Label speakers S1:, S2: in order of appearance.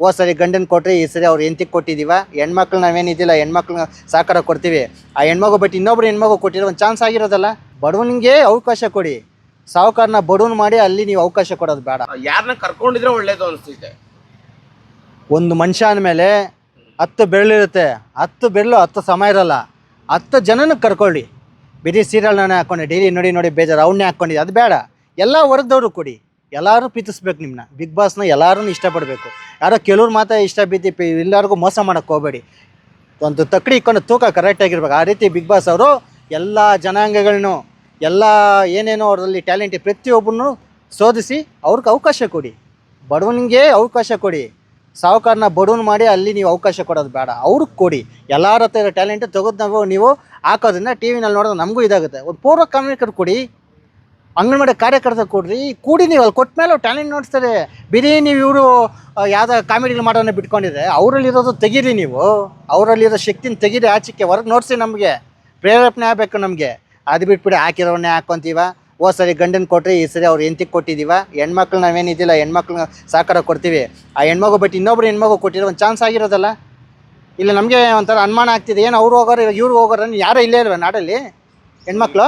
S1: ಹೋದ್ ಸರಿ ಗಂಡನ ಕೊಟ್ರಿ ಈ ಸರಿ ಅವ್ರು ಎಂತಿಗೆ ಕೊಟ್ಟಿದೀವ. ಹೆಣ್ಮಕ್ಳು ನಾವೇನಿದ್ದಿಲ್ಲ ಹೆಣ್ಮಕ್ಳು ಸಾಕಾರ ಕೊಡ್ತೀವಿ. ಆ ಹೆಣ್ಮಗು ಬಟ್ ಇನ್ನೊಬ್ರು ಹೆಣ್ಮಗು ಕೊಟ್ಟಿರೋ ಒಂದು ಚಾನ್ಸ್ ಆಗಿರೋದಲ್ಲ? ಬಡವನಿಗೆ ಅವಕಾಶ ಕೊಡಿ. ಸಾಹುಕಾರನ ಬಡವನ್ ಮಾಡಿ ಅಲ್ಲಿ ನೀವು ಅವಕಾಶ ಕೊಡೋದು ಬೇಡ.
S2: ಯಾರನ್ನ ಕರ್ಕೊಂಡಿದ್ರೆ ಒಳ್ಳೇದು ಅನಿಸ್ತೈತೆ.
S1: ಒಂದು ಮನುಷ್ಯ ಅಂದಮೇಲೆ ಹತ್ತು ಬೆರಳಿರುತ್ತೆ ಹತ್ತು ಬೆರಳು ಹತ್ತು ಸಮಯ ಇರಲ್ಲ. ಹತ್ತು ಜನನ ಕರ್ಕೊಳ್ಳಿ. ಬರೀ ಸೀರಿಯಲ್ನೇ ಹಾಕೊಂಡೆ ಡೈಲಿ ನೋಡಿ ನೋಡಿ ಬೇಜಾರು. ಅವನ್ನೇ ಹಾಕ್ಕೊಂಡಿದ್ದೆ ಅದು ಬೇಡ. ಎಲ್ಲ ವರ್ಗದವರು ಕೊಡಿ. ಎಲ್ಲರೂ ಪ್ರೀತಿಸ್ಬೇಕು ನಿಮ್ಮನ್ನ ಬಿಗ್ ಬಾಸ್ನ ಎಲ್ಲರೂ ಇಷ್ಟಪಡಬೇಕು. ಯಾರೋ ಕೆಲವ್ರು ಮಾತ್ರ ಇಷ್ಟ ಬಿದ್ದು ಎಲ್ಲರಿಗೂ ಮೋಸ ಮಾಡೋಕ್ಕೆ ಹೋಗಬೇಡಿ. ಒಂದು ತಕ್ಕಡಿ ಇಕ್ಕೊಂಡು ತೂಕ ಕರೆಕ್ಟಾಗಿರ್ಬೇಕು ಆ ರೀತಿ ಬಿಗ್ ಬಾಸ್ ಅವರು ಎಲ್ಲ ಜನಾಂಗಗಳನ್ನು ಎಲ್ಲ ಏನೇನೋ ಅವರಲ್ಲಿ ಟ್ಯಾಲೆಂಟ್ ಪ್ರತಿಯೊಬ್ಬರನ್ನು ಶೋಧಿಸಿ ಅವ್ರಿಗೆ ಅವಕಾಶ ಕೊಡಿ. ಬಡವನಿಗೆ ಅವಕಾಶ ಕೊಡಿ. ಸಾಹುಕಾರನ ಬಡವನ್ ಮಾಡಿ ಅಲ್ಲಿ ನೀವು ಅವಕಾಶ ಕೊಡೋದು ಬೇಡ. ಅವ್ರಿಗೆ ಕೊಡಿ. ಎಲ್ಲರ ಹತ್ರ ಟ್ಯಾಲೆಂಟ್ ತೆಗೆದು ನಾವು, ನೀವು ಹಾಕೋದ್ರಿಂದ ಟಿ ವಿನಲ್ಲಿ ನೋಡಿದ್ರೆ ನಮಗೂ ಇದಾಗುತ್ತೆ. ಒಂದು ಪೂರ್ವ ಕಾರ್ಮಿಕರು ಕೊಡಿ. ಅಂಗನವಾಡಿ ಕಾರ್ಯಕರ್ತ ಕೊಡ್ರಿ. ಕೂಡಿ ನೀವು ಅಲ್ಲಿ ಕೊಟ್ಟ ಮೇಲೆ ಟ್ಯಾಲೆಂಟ್ ನೋಡ್ತಾರೆ ಬಿಡಿ ನೀವು ಇವರು ಯಾವುದೋ ಕಾಮಿಡಿಗಳು ಮಾಡೋನ ಬಿಟ್ಕೊಂಡಿದ್ರೆ ಅವರಲ್ಲಿರೋದು ತೆಗೀರಿ ನೀವು. ಅವರಲ್ಲಿರೋ ಶಕ್ತಿನ ತೆಗೀರಿ. ಆಚೆಗೆ ಹೊರಗೆ ನೋಡಿಸಿ ನಮಗೆ. ಪ್ರೇರೇಪಣೆ ಆಗಬೇಕು ನಮಗೆ. ಅದು ಬಿಟ್ಬಿಡಿ ಹಾಕಿರೋನೇ ಹಾಕ್ಕೊಂತೀವ ಓ ಸರಿ ಗಂಡನ ಕೊಟ್ರಿ, ಈ ಸರಿ ಅವ್ರು ಎಂತಿಗೆ ಕೊಟ್ಟಿದ್ದೀವ ಹೆಣ್ಮಕ್ಳು ನಾವೇನಿದ್ದಿಲ್ಲ ಹೆಣ್ಮಕ್ಳು ಸಾಕಾರ ಕೊಡ್ತೀವಿ. ಆ ಹೆಣ್ಮಗು ಬಟ್ ಇನ್ನೊಬ್ರು ಹೆಣ್ಮಗು ಕೊಟ್ಟಿರೋ ಒಂದು ಚಾನ್ಸ್ ಆಗಿರೋದಲ್ಲ? ಇಲ್ಲ ನಮಗೆ ಒಂಥರ ಅನುಮಾನ ಆಗ್ತಿದೆ. ಏನು ಅವ್ರು ಹೋಗೋರು ಇವ್ರು ಹೋಗೋರು ಯಾರೂ ಇಲ್ಲೇ ಇಲ್ವ ನಾಡಲ್ಲಿ? ಹೆಣ್ಮಕ್ಳು?